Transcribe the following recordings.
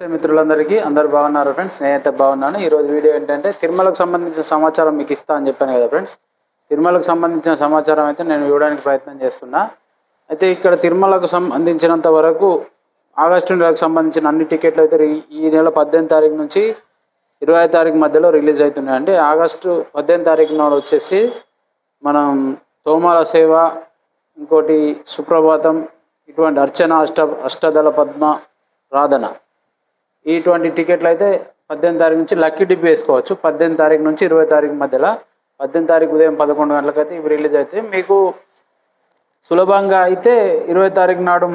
మిత్రులందరికీ. అందరు బాగున్నారు ఫ్రెండ్స్? నేనైతే బాగున్నాను. ఈరోజు వీడియో ఏంటంటే తిరుమలకు సంబంధించిన సమాచారం మీకు ఇస్తా అని చెప్పాను కదా ఫ్రెండ్స్? తిరుమలకు సంబంధించిన సమాచారం అయితే నేను ఇవ్వడానికి ప్రయత్నం చేస్తున్నా. అయితే ఇక్కడ తిరుమలకు సంబంధించినంత వరకు ఆగస్టు నెలకు సంబంధించిన అన్ని టికెట్లు అయితే ఈ నెల పద్దెనిమిది తారీఖు నుంచి ఇరవై తారీఖు మధ్యలో రిలీజ్ అవుతున్నాయి. అంటే ఆగస్టు పద్దెనిమిది తారీఖు నాడు వచ్చేసి మనం తోమాల సేవ ఇంకోటి సుప్రభాతం ఇటువంటి అర్చన అష్ట అష్టదళ పద్మ రాధన ఇటువంటి టికెట్లు అయితే పద్దెనిమిది తారీఖు నుంచి లక్కీ డిప్ వేసుకోవచ్చు. పద్దెనిమిది తారీఖు నుంచి ఇరవై తారీఖు మధ్యలో. పద్దెనిమిది తారీఖు ఉదయం పదకొండు గంటలకైతే ఇవి రిలీజ్ అయితే మీకు సులభంగా అయితే ఇరవై తారీఖు నాడు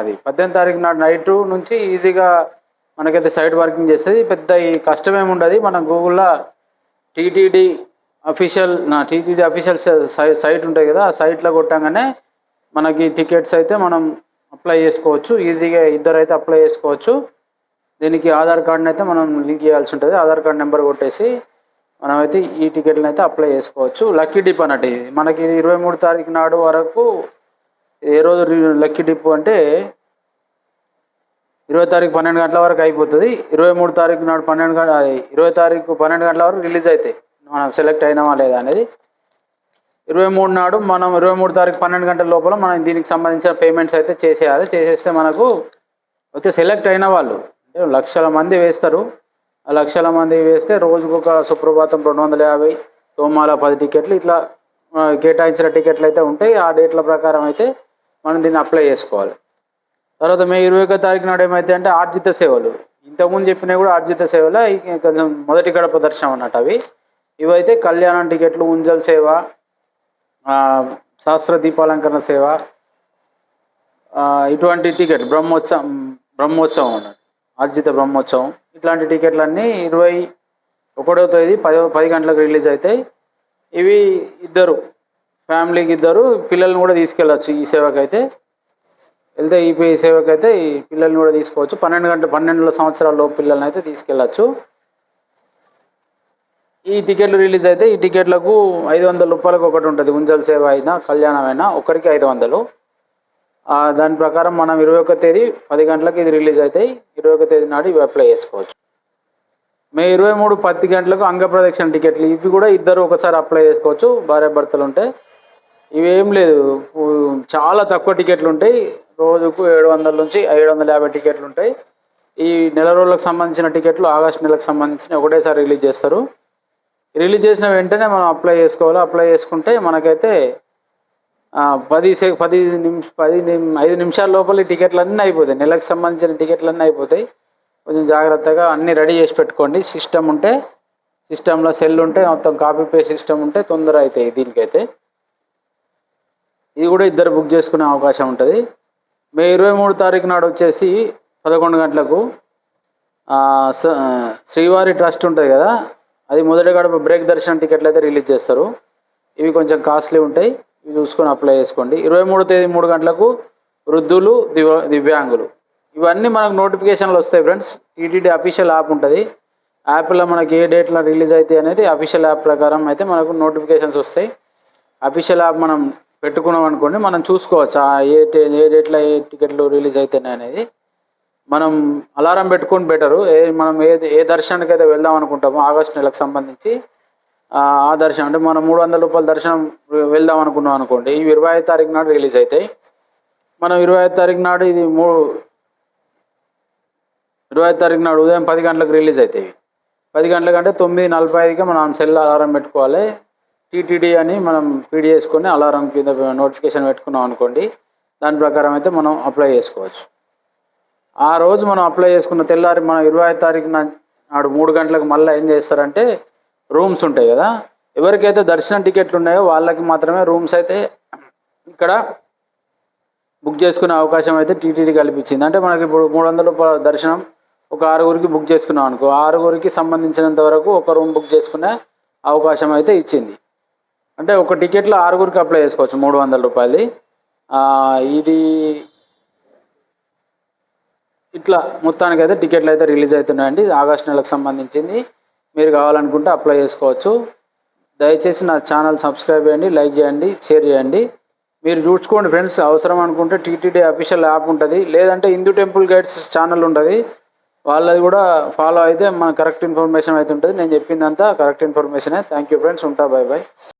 అది పద్దెనిమిది తారీఖు నాడు నైట్ నుంచి ఈజీగా మనకైతే సైట్ వర్కింగ్ చేస్తుంది. పెద్ద ఈ కష్టమేమి ఉండదు. మన గూగుల్లో టీటీడీ అఫీషియల్ నా టీటీడీ అఫీషియల్ సైట్ ఉంటుంది కదా ఆ సైట్లో కొట్టంగానే మనకి టికెట్స్ అయితే మనం అప్లై చేసుకోవచ్చు. ఈజీగా ఇద్దరు అయితే అప్లై చేసుకోవచ్చు. దీనికి ఆధార్ కార్డుని అయితే మనం లింక్ చేయాల్సి ఉంటుంది. ఆధార్ కార్డ్ నెంబర్ కొట్టేసి మనమైతే ఈ టికెట్లను అయితే అప్లై చేసుకోవచ్చు. లక్కీ డిప్ అన్నట్టు ఇది. మనకి ఇరవై మూడు తారీఖు నాడు వరకు ఏ రోజు లక్కీ డిప్ అంటే ఇరవై తారీఖు పన్నెండు గంటల వరకు అయిపోతుంది. ఇరవై మూడు తారీఖు నాడు పన్నెండు గంట ఇరవై తారీఖు పన్నెండు గంటల వరకు రిలీజ్ అవుతాయి మనం సెలెక్ట్ అయినామా లేదా అనేది. ఇరవై మూడు నాడు మనం ఇరవై మూడు తారీఖు పన్నెండు గంటల లోపల మనం దీనికి సంబంధించిన పేమెంట్స్ అయితే చేసేయాలి. చేసేస్తే మనకు అయితే సెలెక్ట్ అయిన వాళ్ళు లక్షల మంది వేస్తారు. ఆ లక్షల మంది వేస్తే రోజుకు ఒక సుప్రభాతం రెండు వందల యాభై తోమాల పది టికెట్లు ఇట్లా కేటాయించిన టికెట్లు అయితే ఉంటాయి. ఆ డేట్ల ప్రకారం అయితే మనం దీన్ని అప్లై చేసుకోవాలి. తర్వాత మే ఇరవై ఒక తారీఖు నాడు ఏమైతే అంటే ఆర్జిత సేవలు. ఇంతకుముందు చెప్పినవి కూడా ఆర్జిత సేవలు కొంచెం మొదటి గడప దర్శనం అన్నట్టు అవి. ఇవైతే కళ్యాణం టికెట్లు ఉంజల్ సేవ శాస్త్ర దీపాలంకరణ సేవ ఇటువంటి టికెట్ బ్రహ్మోత్సవం బ్రహ్మోత్సవం అన్నట్టు. ఆర్జిత బ్రహ్మోత్సవం. ఇట్లాంటి టికెట్లన్నీ ఇరవై ఒకటో తేదీ పది పది గంటలకు రిలీజ్ అవుతాయి ఇవి ఇద్దరు ఫ్యామిలీకి ఇద్దరు పిల్లల్ని కూడా తీసుకెళ్ళచ్చు ఈ సేవకైతే. వెళ్తే ఈ సేవకు సేవకైతే ఈ పిల్లల్ని కూడా తీసుకోవచ్చు. పన్నెండు గంటల పన్నెండు సంవత్సరాల లోపు పిల్లల్ని అయితే తీసుకెళ్ళచ్చు. ఈ టికెట్లు రిలీజ్ అయితే ఈ టికెట్లకు ఐదు వందల రూపాయలకు ఒకటి ఉంటుంది. ఉంజల్ సేవ అయినా కళ్యాణం అయినా ఒకరికి ఐదు వందలు. దాని ప్రకారం మనం ఇరవై ఒక తేదీ పది గంటలకు ఇది రిలీజ్ అవుతాయి ఇరవై ఒక తేదీ నాడు ఇవి అప్లై చేసుకోవచ్చు. మే ఇరవై మూడు పది గంటలకు అంగప్రదక్షిణ టికెట్లు ఇవి కూడా ఇద్దరు ఒకసారి అప్లై చేసుకోవచ్చు. భార్య భర్తలు ఉంటే ఇవేం లేదు. చాలా తక్కువ టికెట్లు ఉంటాయి. రోజుకు ఏడు వందల నుంచి ఏడు వందల యాభై టికెట్లు ఉంటాయి. ఈ నెల రోజులకు సంబంధించిన టికెట్లు ఆగస్ట్ నెలకు సంబంధించిన ఒకటేసారి రిలీజ్ చేస్తారు. రిలీజ్ చేసిన వెంటనే మనం అప్లై చేసుకోవాలి. అప్లై చేసుకుంటే మనకైతే పది సే పది నిమిష పది ఐదు నిమిషాల లోపల టికెట్లు అన్నీ అయిపోతాయి. నెలకు సంబంధించిన టికెట్లు అన్నీ అయిపోతాయి. కొంచెం జాగ్రత్తగా అన్నీ రెడీ చేసి పెట్టుకోండి. సిస్టమ్ ఉంటే సిస్టంలో సెల్ ఉంటే మొత్తం కాపీ పేస్ట్ సిస్టమ్ ఉంటే తొందర అవుతాయి దీనికైతే. ఇది కూడా ఇద్దరు బుక్ చేసుకునే అవకాశం ఉంటుంది. మే ఇరవై మూడు తారీఖు నాడు వచ్చేసి పదకొండు గంటలకు స- శ్రీవారి ట్రస్ట్ ఉంటుంది కదా? అది మొదటి గడప బ్రేక్ దర్శనం టికెట్లు అయితే రిలీజ్ చేస్తారు. ఇవి కొంచెం కాస్ట్లీ ఉంటాయి. చూసుకొని అప్లై చేసుకోండి. ఇరవై మూడు తేదీ మూడు గంటలకు వృద్ధులు దివ దివ్యాంగులు. ఇవన్నీ మనకు నోటిఫికేషన్లు వస్తాయి ఫ్రెండ్స్ టీటీడీ అఫీషియల్ యాప్ ఉంటుంది. యాప్లో మనకి ఏ డేట్లో రిలీజ్ అవుతాయి అనేది అఫీషియల్ యాప్ ప్రకారం అయితే మనకు నోటిఫికేషన్స్ వస్తాయి. అఫీషియల్ యాప్ మనం పెట్టుకున్నాం అనుకోండి మనం చూసుకోవచ్చు ఏ టే- ఏ డేట్లో ఏ టికెట్లు రిలీజ్ అవుతున్నాయి అనేది. మనం అలారం పెట్టుకుని బెటరు ఏ మనం ఏ ఏ దర్శనానికి అయితే వెళ్దాం అనుకుంటామో ఆగస్ట్ నెలకు సంబంధించి ఆ దర్శనం. అంటే మనం మూడు వందల రూపాయల దర్శనం వెళ్దాం అనుకున్నాం అనుకోండి ఇవి ఇరవై ఐదు తారీఖు నాడు రిలీజ్ అవుతాయి మనం ఇరవై ఐదు తారీఖు నాడు ఇది మూడు ఇరవై ఐదు తారీఖు నాడు ఉదయం పది గంటలకు రిలీజ్ అవుతాయి పది గంటల కంటే తొమ్మిది నలభై ఐదుకి మనం సెల్ అలారం పెట్టుకోవాలి. టీటీడీ అని మనం ఫీడ్ చేసుకొని అలారం కింద నోటిఫికేషన్ పెట్టుకున్నాం అనుకోండి దాని ప్రకారం అయితే మనం అప్లై చేసుకోవచ్చు. ఆ రోజు మనం అప్లై చేసుకున్న తెల్లారి మనం ఇరవై ఐదు తారీఖు నాడు మూడు గంటలకు మళ్ళీ ఏం చేస్తారంటే రూమ్స్ ఉంటాయి కదా. ఎవరికైతే దర్శనం టికెట్లు ఉన్నాయో వాళ్ళకి మాత్రమే రూమ్స్ అయితే ఇక్కడ బుక్ చేసుకునే అవకాశం అయితే టీటీడీ కల్పించింది. అంటే మనకి ఇప్పుడు మూడు వందల దర్శనం ఒక ఆరుగురికి బుక్ చేసుకున్నాం అనుకో ఆరుగురికి సంబంధించినంత వరకు ఒక రూమ్ బుక్ చేసుకునే అవకాశం అయితే ఇచ్చింది. అంటే ఒక టికెట్లో ఆరుగురికి అప్లై చేసుకోవచ్చు మూడు వందల రూపాయలది. ఇది ఇట్లా మొత్తానికి అయితే టికెట్లు అయితే రిలీజ్ అవుతున్నాయండి. ఇది ఆగస్ట్ నెలకు సంబంధించింది. మీరు కావాలనుకుంటే అప్లై చేసుకోవచ్చు. దయచేసి నా ఛానల్ సబ్స్క్రైబ్ చేయండి లైక్ చేయండి షేర్ చేయండి. మీరు చూసుకోండి ఫ్రెండ్స్ అవసరం అనుకుంటే టీటీడీ అఫీషియల్ యాప్ ఉంటుంది. లేదంటే హిందూ టెంపుల్ గైడ్స్ ఛానల్ ఉంటుంది. వాళ్ళది కూడా ఫాలో అయితే మన కరెక్ట్ ఇన్ఫర్మేషన్ అయితే ఉంటుంది. నేను చెప్పిందంతా కరెక్ట్ ఇన్ఫర్మేషనే థ్యాంక్ యూ ఫ్రెండ్స్ ఉంటా బాయ్ బాయ్